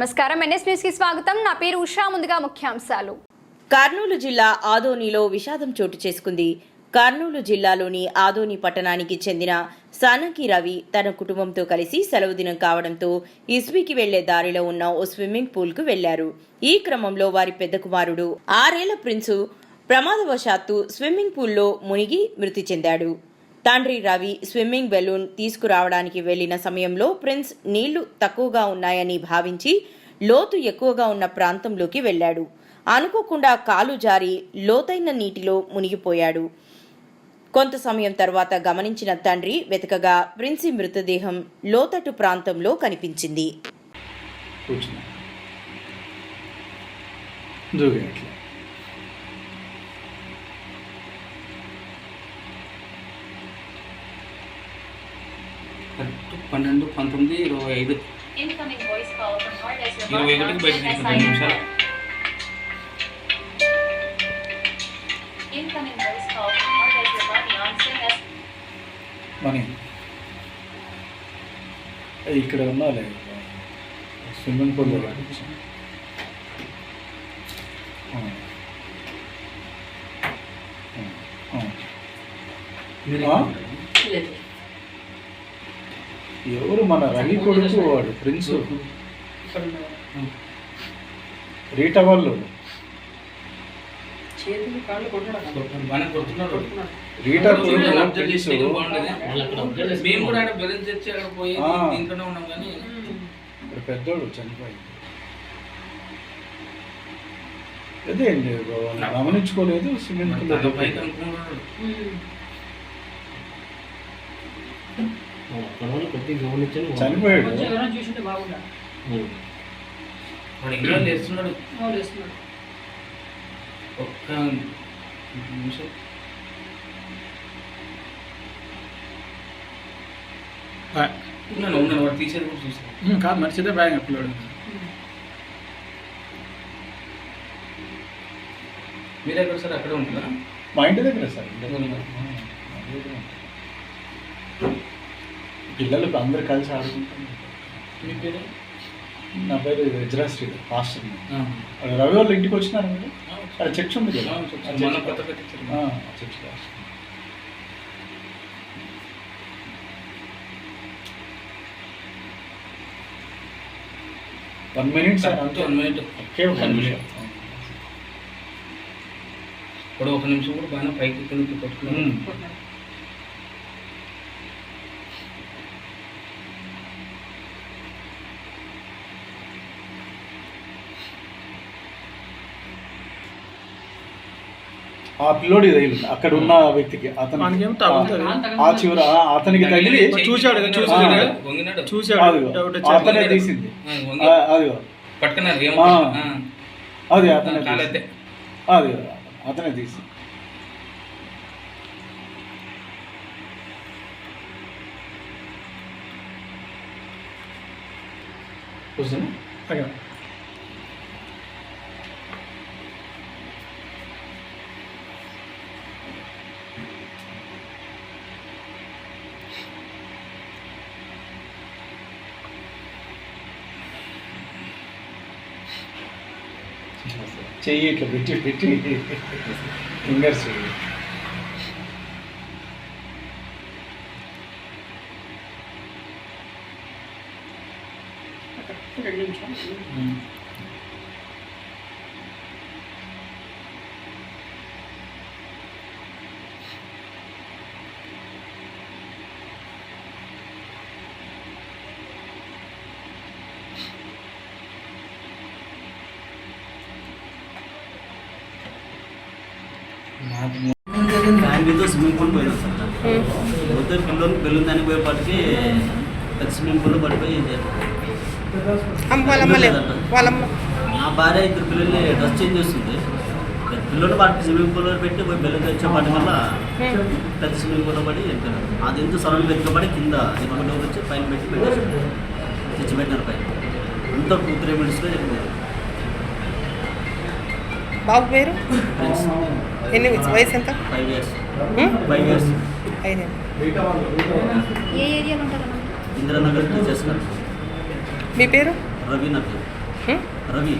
నమస్కారం. ఎన్ఎస్ న్యూస్కి స్వాగతం. నా పేరు ఉషా. ముందుగా ముఖ్యాంశాలు. కర్నూలు జిల్లా ఆదోనిలో విషాదం చోటు చేసుకుంది. కర్నూలు జిల్లాలోని ఆదోని పట్టణానికి చెందిన సానంకి రవి తన కుటుంబంతో కలిసి సెలవు దినం కావడంతో ఇస్వీకి వెళ్ళే దారిలో ఉన్న ఓ స్విమ్మింగ్ పూల్కు వెళ్ళారు. ఈ క్రమంలో వారి పెద్ద కుమారుడు ఆరేళ్ళ ప్రిన్సు ప్రమాదవశాత్తు స్విమ్మింగ్ పూల్లో మునిగి మృతి చెందాడు. తండ్రి రవి స్విమ్మింగ్ బెలూన్ తీసుకురావడానికి వెళ్ళిన సమయంలో ప్రిన్స్ నీళ్ళు తక్కువగా ఉన్నాయని భావించి లోతు ఎక్కువగా ఉన్న ప్రాంతంలోకి వెళ్ళాడు. అనుకోకుండా కాలు జారి లోతైన నీటిలో మునిగిపోయాడు. కొంత సమయం తర్వాత గమనించిన తండ్రి వెతకగా ప్రిన్సి మృతదేహం లోతట్టు ప్రాంతంలో కనిపించింది. పన్నెండు పంతొమ్మిది ఇరవై ఐదు. ఇరవై ఒకటికి బయట ఇక్కడ ఉన్నా లేదు స్విమ్మింగ్ పూల్ దగ్గర అడిగి ఎవరు మన రవి కొడుకు వాడు ప్రిన్స్. రీటా వాళ్ళు. రీటా అబ్జర్వ్ చేసి ప్రిన్స్ బాగుండేది. మేము పైకి దగ్గర అనుకున్నాడు చనిపోయాడు. వాడు ఇంకా లేస్తున్నాడు? ఒక్క నిమిషం. ఉన్నాను ఉన్నాను వాడు తీసేది కూడా చూసాను కాదు మర్చితే బ్యాగ్ పిల్లడు. మీరు ఎక్కడ సార్ అక్కడే ఉంటుందా? మా ఇంటి దగ్గర సార్ ఇంటి దగ్గర. ఆ, మా ఇంటి దగ్గర. పిల్లలు అందరు కలిసి ఆడుకుంటారు మీ పేరు? నా పేరు వజ్రాశ్రీ ఆ. రవి వాళ్ళు ఇంటికి వచ్చినారు మీరు? అక్కడ చర్చ్ ఉంది కదా? చర్చ్. వన్ మినిట్ సార్ అంతే వన్ మినిట్ ఒకే ఒక నిమిషం ఇప్పుడు ఒక నిమిషం కూడా బాగానే పైకి కిందకి కొట్టుకున్నాను ఆ పిల్లోడి తగిలి అక్కడ ఉన్న వ్యక్తికి అతను. ఆ చివర అతనికి తగిలి చూశాడు చూశాడు అతనే తీసింది. అదిగో. అది అతనే తీసింది. అది అతనే తీసి అక్కడ. చెయ్యి ఇట్లా పెట్టి పెట్టి ఫింగర్స్ ఫ్యామిలీతో స్విమ్మింగ్ పూల్ పోయినాం సార్. పోతే పిల్లలు పిల్లలు దానికి పోయేపాటికి పెద్ద స్విమ్మింగ్ పూల్లో పడిపోయి నా భార్య ఇద్దరు పిల్లల్ని డ్రెస్ చేంజ్ చేస్తుంది. పిల్లలు వాటికి స్విమ్మింగ్ పూల్లో పెట్టి పోయి పిల్లలు తెచ్చేపాటి వల్ల పెద్ద స్విమ్మింగ్ పూల్లో పడి అది ఎంత సరౌండ్ పెట్టుకోబడి కింద ఎక్కువ వచ్చి పైన పెట్టి పెట్టేసారు తెచ్చి పెట్టినారు పైన. అంతా టూ త్రీ మినిట్స్లో చెప్పినారు బాబు పేరు? ఎన్ని వయసు ఎంత? Five years. ఇందిరానగర్ గారు మీ పేరు? రవి నా పేరు. హ్మ్? రవి.